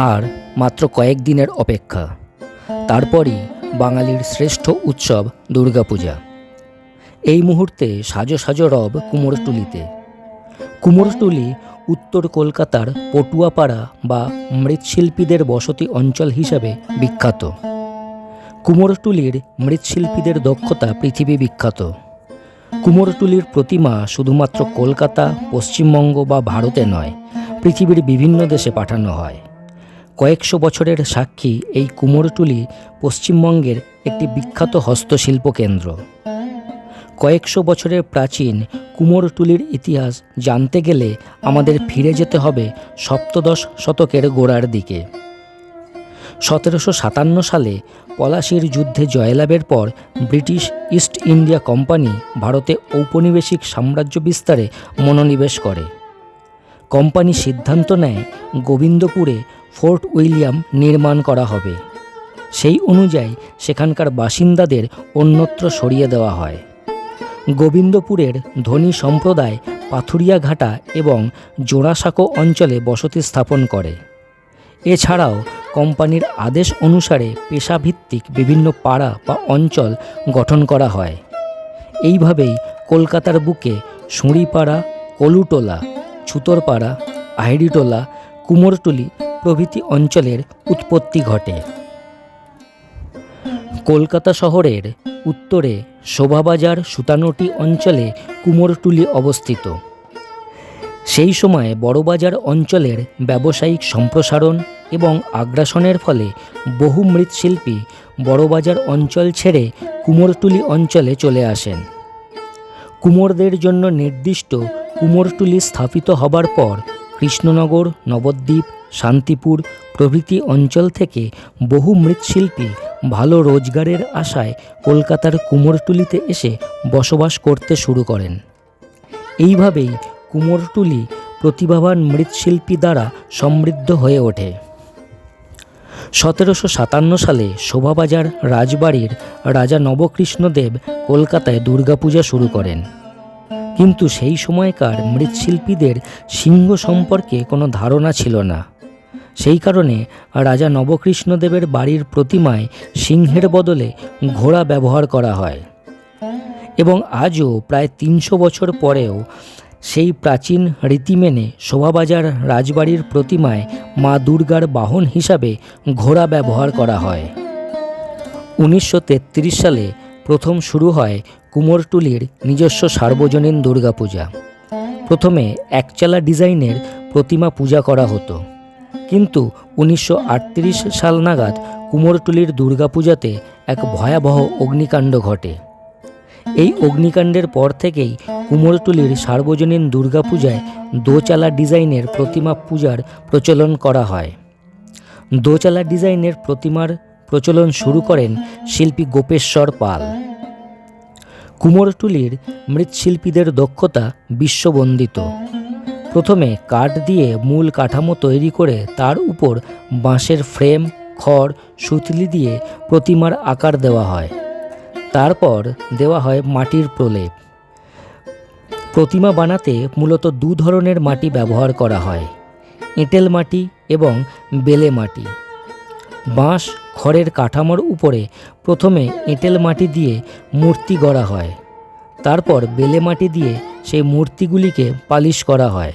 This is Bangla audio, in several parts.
আর মাত্র কয়েক দিনের অপেক্ষা। তারপরই বাঙালির শ্রেষ্ঠ উৎসব দুর্গাপূজা। এই মুহূর্তে সাজো সাজো রব কুমোরটুলিতে। কুমোরটুলি উত্তর কলকাতার পটুয়াপাড়া বা মৃৎশিল্পীদের বসতি অঞ্চল হিসাবে বিখ্যাত। কুমোরটুলির মৃৎশিল্পীদের দক্ষতা পৃথিবী বিখ্যাত। কুমোরটুলির প্রতিমা শুধুমাত্র কলকাতা, পশ্চিমবঙ্গ বা ভারতে নয়, পৃথিবীর বিভিন্ন দেশে পাঠানো হয়। কয়েকশো বছরের সাক্ষী এই কুমোরটুলি পশ্চিমবঙ্গের একটি বিখ্যাত হস্তশিল্প কেন্দ্র। কয়েকশো বছরের প্রাচীন কুমোরটুলির ইতিহাস জানতে গেলে আমাদের ফিরে যেতে হবে সপ্তদশ শতকের গোড়ার দিকে। সতেরোশো সাতান্ন সালে পলাশির যুদ্ধে জয়লাভের পর ব্রিটিশ ইস্ট ইন্ডিয়া কোম্পানি ভারতে ঔপনিবেশিক সাম্রাজ্য বিস্তারে মনোনিবেশ করে। কোম্পানি সিদ্ধান্ত নেয় গোবিন্দপুরে ফোর্ট উইলিয়াম নির্মাণ করা হবে। সেই অনুযায়ী সেখানকার বাসিন্দাদের অন্যত্র সরিয়ে দেওয়া হয়। গোবিন্দপুরের ধনী সম্প্রদায় পাথুরিয়া ঘাটা এবং জোড়াসাঁকো অঞ্চলে বসতি স্থাপন করে। এছাড়াও কোম্পানির আদেশ অনুসারে পেশাভিত্তিক বিভিন্ন পাড়া বা অঞ্চল গঠন করা হয়। এইভাবেই কলকাতার বুকে সুঁড়িপাড়া, কলুটোলা, ছুতরপাড়া আহেরিটোলা কুমোরটুলি প্রভৃতি অঞ্চলের উৎপত্তি ঘটে। কলকাতা শহরের উত্তরে শোভাবাজার সুতানুটি অঞ্চলে কুমোরটুলি অবস্থিত। সেই সময় বড়বাজার অঞ্চলের ব্যবসায়িক সম্প্রসারণ এবং আগ্রাসনের ফলে বহু মৃৎশিল্পী বড়বাজার অঞ্চল ছেড়ে কুমোরটুলি অঞ্চলে চলে আসেন। কুমোরদের জন্য নির্দিষ্ট কুমোরটুলি স্থাপিত হবার পর কৃষ্ণনগর, নবদ্বীপ, শান্তিপুর প্রভৃতি অঞ্চল থেকে বহু মৃৎশিল্পী ভালো রোজগারের আশায় কলকাতার কুমোরটুলিতে এসে বসবাস করতে শুরু করেন। এইভাবেই কুমোরটুলি প্রতিভাবান মৃৎশিল্পী দ্বারা সমৃদ্ধ হয়ে ওঠে। সতেরোশো সাতান্ন সালে শোভাবাজার রাজবাড়ির রাজা নবকৃষ্ণদেব কলকাতায় দুর্গাপূজা শুরু করেন। কিন্তু সেই সময়কার মৃৎশিল্পীদের সিংহ সম্পর্কে কোনো ধারণা ছিল না। সেই কারণে রাজা নবকৃষ্ণদেবের বাড়ির প্রতিমায় সিংহের বদলে ঘোড়া ব্যবহার করা হয়। এবং আজও প্রায় তিনশো বছর পরেও সেই প্রাচীন রীতি মেনে শোভাবাজার রাজবাড়ির প্রতিমায় মা দুর্গার বাহন হিসাবে ঘোড়া ব্যবহার করা হয়। উনিশশো তেত্রিশ সালে প্রথম শুরু হয় কুমোরটুলির নিজস্ব সার্বজনীন দুর্গাপূজা। প্রথমে একচালা ডিজাইনের প্রতিমা পূজা করা হতো। কিন্তু উনিশশো আটত্রিশ সাল নাগাদ কুমোরটুলির দুর্গাপূজাতে এক ভয়াবহ অগ্নিকাণ্ড ঘটে। এই অগ্নিকাণ্ডের পর থেকেই কুমোরটুলির সার্বজনীন দুর্গাপূজায় দোচালা ডিজাইনের প্রতিমা পূজার প্রচলন করা হয়। দোচালা ডিজাইনের প্রতিমার প্রচলন শুরু করেন শিল্পী গোপেশ্বর পাল। কুমোরটুলির মৃৎশিল্পীদের দক্ষতা বিশ্ববন্দিত। প্রথমে কাঠ দিয়ে মূল কাঠামো তৈরি করে তার উপর বাঁশের ফ্রেম, খড়, সুতলি দিয়ে প্রতিমার আকার দেওয়া হয়। তারপর দেওয়া হয় মাটির প্রলেপ। প্রতিমা বানাতে মূলত দু ধরনের মাটি ব্যবহার করা হয়। এঁটেল মাটি এবং বেলে মাটি। বাঁশ খড়ের কাঠামোর উপরে প্রথমে এঁটেল মাটি দিয়ে মূর্তি গড়া হয়। তারপর বেলে মাটি দিয়ে সেই মূর্তিগুলিকে পালিশ করা হয়।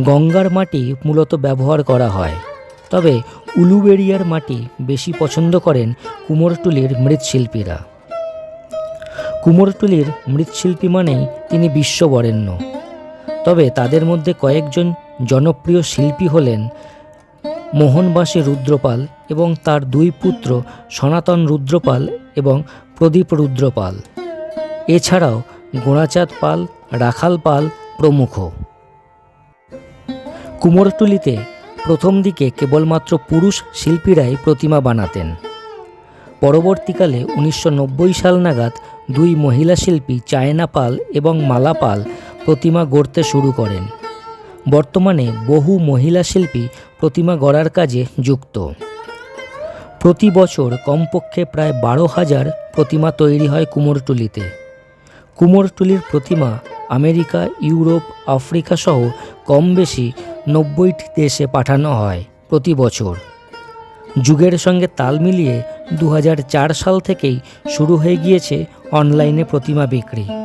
গঙ্গার মাটি মূলত ব্যবহার করা হয়। তবে উলুবেড়িয়ার মাটি বেশি পছন্দ করেন কুমোরটুলির মৃৎশিল্পীরা। কুমোরটুলির মৃৎশিল্পী মানেই তিনি বিশ্ববরেণ্য। তবে তাদের মধ্যে কয়েকজন জনপ্রিয় শিল্পী হলেন মোহনবাসী রুদ্রপাল এবং তার দুই পুত্র সনাতন রুদ্রপাল এবং প্রদীপ রুদ্রপাল। এছাড়াও গোড়াচাঁদ পাল, রাখাল পাল প্রমুখ। কুমোরটুলিতে প্রথম দিকে কেবলমাত্র পুরুষ শিল্পীরাই প্রতিমা বানাতেন। পরবর্তীকালে উনিশশো নব্বই সাল নাগাদ দুই মহিলা শিল্পী চায়না পাল এবং মালা পাল প্রতিমা গড়তে শুরু করেন। বর্তমানে বহু মহিলা শিল্পী প্রতিমা গড়ার কাজে যুক্ত। প্রতি বছর কমপক্ষে প্রায় বারো হাজার প্রতিমা তৈরি হয় কুমোরটুলিতে। কুমোরটুলির প্রতিমা আমেরিকা, ইউরোপ, আফ্রিকা সহ কম বেশি নব্বইটি দেশে পাঠানো হয় প্রতি বছর। যুগের সঙ্গে তাল মিলিয়ে দু হাজার চার সাল থেকেই শুরু হয়ে গিয়েছে অনলাইনে প্রতিমা বিক্রি।